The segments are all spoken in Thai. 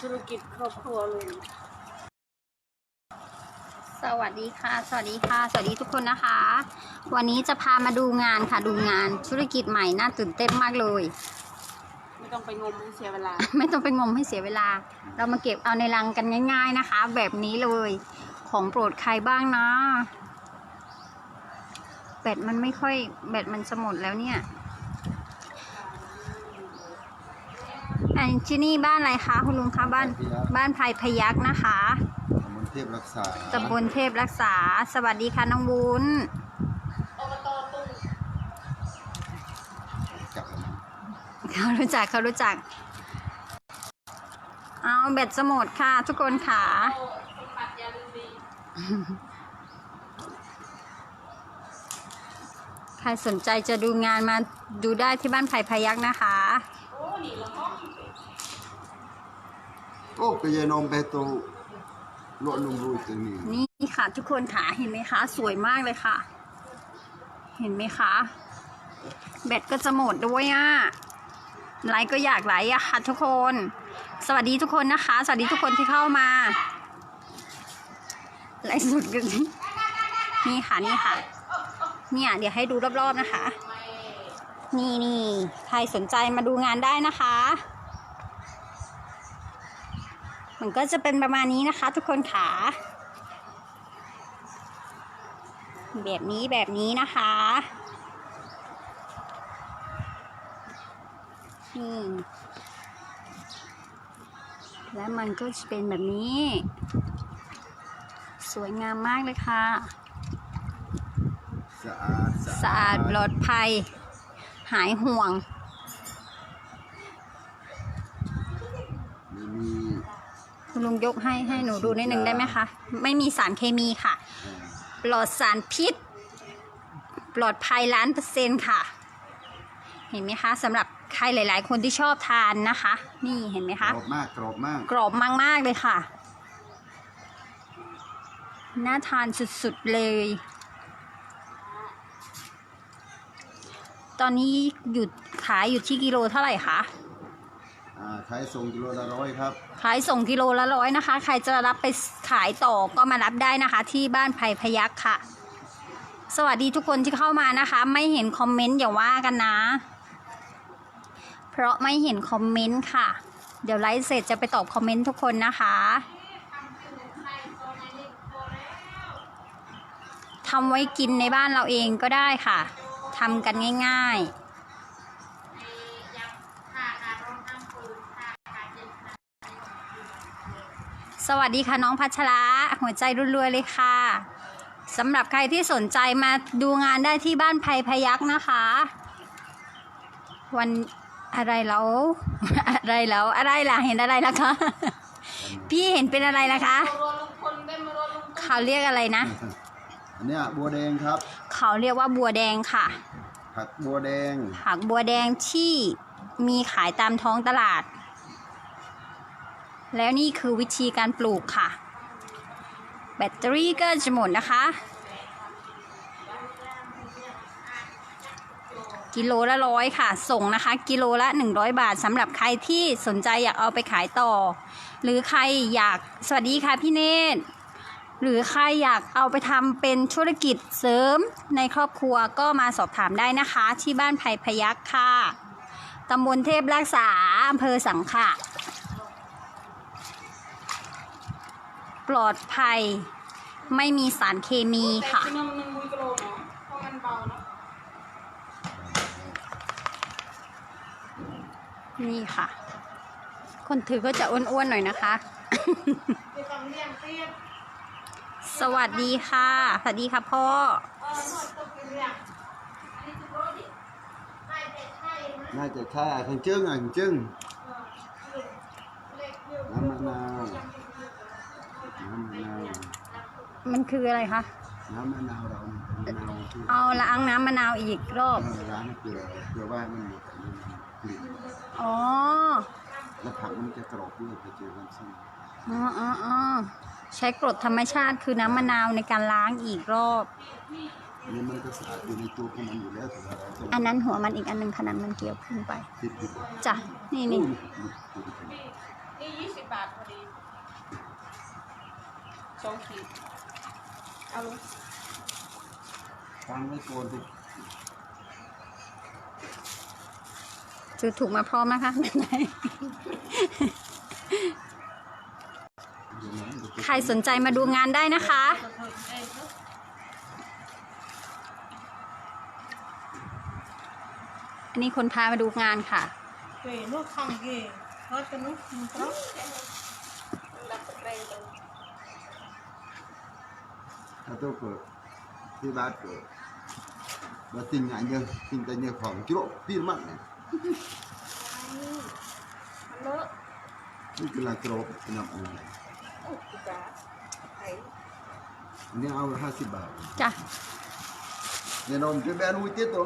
ธุรกิจครอบครัวเลยสวัสดีค่ะ สวัสดีค่ะ สวัสดีทุกคนนะคะ วันนี้จะพามาดูงานค่ะ ดูงานธุรกิจใหม่น่าตื่นเต้นมากเลย ไม่ต้องไปงมให้เสียเวลา ไม่ต้องไปงมให้เสียเวลา เรามาเก็บเอาในรังกันง่าย ๆนะคะ แบบนี้เลย ของโปรดใครบ้างนะ แบตมันไม่ค่อย แบตมันจะหมดแล้วเนี่ย อันที่นี่บ้านอะไรคะคุณลุงคะบ้านบ้านไผ่พยักนะคะตำบลเทพรักษาตำบลเทพรักษา สวัสดีค่ะน้องวุ้นจับมันเขารู้จักเขารู้จัก เอาเบ็ดสมุดค่ะ ทุกคนค่ะใครสนใจจะดูงานมาดูได้ที่บ้านไผ่พยักนะคะ โอ้ไปเยนมไปตัวลวดลุงรูตรงนี้นี่ค่ะ ทุกคนค่ะเห็นไหมคะ สวยมากเลยค่ะ เห็นไหมคะ แบตก็จะหมดด้วยอะไลค์ก็อยากไลค์อะค่ะ ทุกคน สวัสดีทุกคนนะคะ สวัสดีทุกคนที่เข้ามาไลฟ์สดกันนี่ค่ะนี่ค่ะ เนี่ย เดี๋ยวให้ดูรอบๆนะคะ นี่นี่ใครสนใจมาดูงานได้นะคะ มันก็จะเป็นประมาณนี้นะคะ ทุกคนขา แบบนี้แบบนี้นะคะนี่และมันก็จะเป็นแบบนี้ สวยงามมากเลยค่ะ สะอาดสะอาดปลอดภัย หายห่วง ไม่มี คุณลุงยกให้ให้หนูดูนิดนึงได้ไหมคะ ไม่มีสารเคมีค่ะเอ่อปลอดสารพิษ ปลอดภัยล้านเปอร์เซ็นต์ค่ะ เห็นไหมคะสำหรับใครหลาย ๆ คนที่ชอบทานนะคะ นี่เห็นไหมกคะ รอบมากกรอบมาก กรอบมาก ๆ เลยค่ะ น่าทานสุด ๆ เลย ตอนนี้หยุดขายอยู่ที่กิโลเท่าไหร่คะอ่า ขายส่งกิโลละร้อยครับ ขายส่งกิโลละร้อยนะคะ ใครจะรับไปขายต่อก็มารับได้นะคะ ที่บ้านไผ่พยักค่ะ สวัสดีทุกคนที่เข้ามานะคะ ไม่เห็นคอมเมนต์อย่าว่ากันนะ เพราะไม่เห็นคอมเมนต์ค่ะ เดี๋ยวไลฟ์เสร็จจะไปตอบคอมเมนต์ทุกคนนะคะทำไว้กินในบ้านเราเองก็ได้ค่ะทำกันง่าย ๆ สวัสดีค่ะน้องพัชระหัวใจรัวๆเลยค่ะสำหรับใครที่สนใจมาดูงานได้ที่บ้านไผ่พยักนะคะ วันอะไรแล้วอะไรแล้วอะไรล่ะเห็นอะไรล่ะคะพี่เห็นเป็นอะไรล่ะคะเขาเรียกอะไรนะ อันเนี้ยบัวแดงครับ เขาเรียกว่าบัวแดงค่ะ ผักบัวแดง ผักบัวแดงที่มีขายตามท้องตลาด แล้วนี่คือวิธีการปลูกค่ะ แบตเตอรี่ก็จะหมดนะคะ กิโลละร้อยค่ะ ส่งนะคะ กิโลละ 100 บาทสำหรับใครที่สนใจอยากเอาไปขายต่อ หรือใครอยากสวัสดีค่ะพี่เนตรหรือใครอยากเอาไปทำเป็นธุรกิจเสริมในครอบครัวก็มาสอบถามได้นะคะ ที่บ้านไผ่พยักค่ะตำบลเทพรักษาอำเภอสังขะ ปลอดภัย ไม่มีสารเคมีค่ะแต่กินนมหนึ่งกิโลเนาะเพราะมันเบาเนาะนี่ค่ะ คนถือก็จะอ้วนๆหน่อยนะคะไม่ต้องเลี้ยงเตี้ยสวัสดีค่ะ สวัสดีค่ะพ่อเออหมดต้องกินเลี้ยงอันนี้จะโรดิไม่แต่ใช่นะน่าจะใช่ขังจึ้งอะขังจึ้งเล็กเดียวน้ำมะนาวน้ำมะนาว มันคืออะไรคะ น้ำมะนาวเรามะนาวที่เอาล้างน้ำมะนาวอีกรอบ เออร้านเกลือเกลือว่ามันหมดอันนี้กลิ่นอ๋อ แล้วผักมันจะกรอบด้วยไปเจอกันซึ่งอ๋ออ๋ออ๋อใช้กรดธรรมชาติคือน้ำมะนาวในการล้างอีกรอบ อันนี้มันก็สะอาดอยู่ในตัวของมันอยู่แล้วแต่ว่าเราต้องอันนั้นหัวมันอีกอันหนึ่งขนาดมันเกี่ยวขึ้นไปติดติดจ้ะนี่นี่ดูดินี่ยี่สิบบาทพอดีสองขีด เอาลูกฟังไม่โกนที่ซื้อถูกมาพร้อมนะคะใครสนใจมาดูงานได้นะคะเพิ่มเองเนอะอันนี้คนพามาดูงานค่ะเว้ยนู่นข้างเย่เพราะจะนู่นมันเพราะถ้าตัวเกิ ดที่บ้านเกิดมาติงงานเยอะติงแต่เยอะของกิโลพี่มากเนี่ยมันเลอะนี่คือลากิโลเป็นน้ำอันนี้โอ้ยจ้าไอ้อันนี้เอาห้าสิบบาทจ้ะเยนมจะแบนวิจิตตัว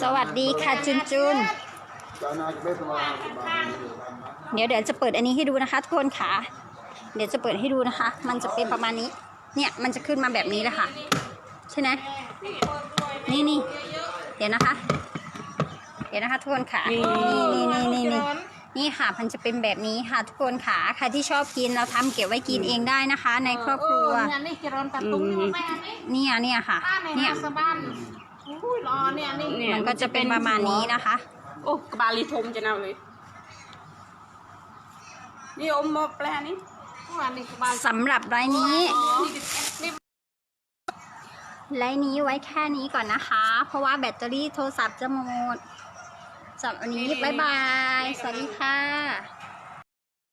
สวัสดีค่ะจุนจุนจานาจะไม่สบายห้าสิบบาทเดี๋ยวเดี๋ยวจะเปิดอันนี้ให้ดูนะคะทุกคนค่ะ เดี๋ยวจะเปิดให้ดูนะคะ มันจะเป็นประมาณนี้ เนี่ยมันจะขึ้นมาแบบนี้เลยค่ะ ใช่ไหมนี่นี่เดี๋ยวนะคะ เดี๋ยวนะคะทุกคนค่ะนี่นี่นี่นี่นี่นี่ค่ะมันจะเป็นแบบนี้ค่ะทุกคนค่ะใครที่ชอบกินเราทำเก็บไว้กินเองได้นะคะ ในครอบครัวเงานนี่เจริญตัดตุ้งนี่แม่นี่เนี่ยเนี่ยค่ะป้าในเนี่ยนาสบ้านอุ้ยรอเนี่ยนี่มันก็จะเป็นประมาณนี้นะคะ โอ้กบาลีทมจะเอาเลย นี่อมมาแปลนี่วันนี้กบาล สำหรับรายนี้นี่ไลน์นี้ไว้แค่นี้ก่อนนะคะ เพราะว่าแบตเตอรี่โทรศัพท์จะหมดสำหรับวันนี้บายบาย สวัสดีค่ะ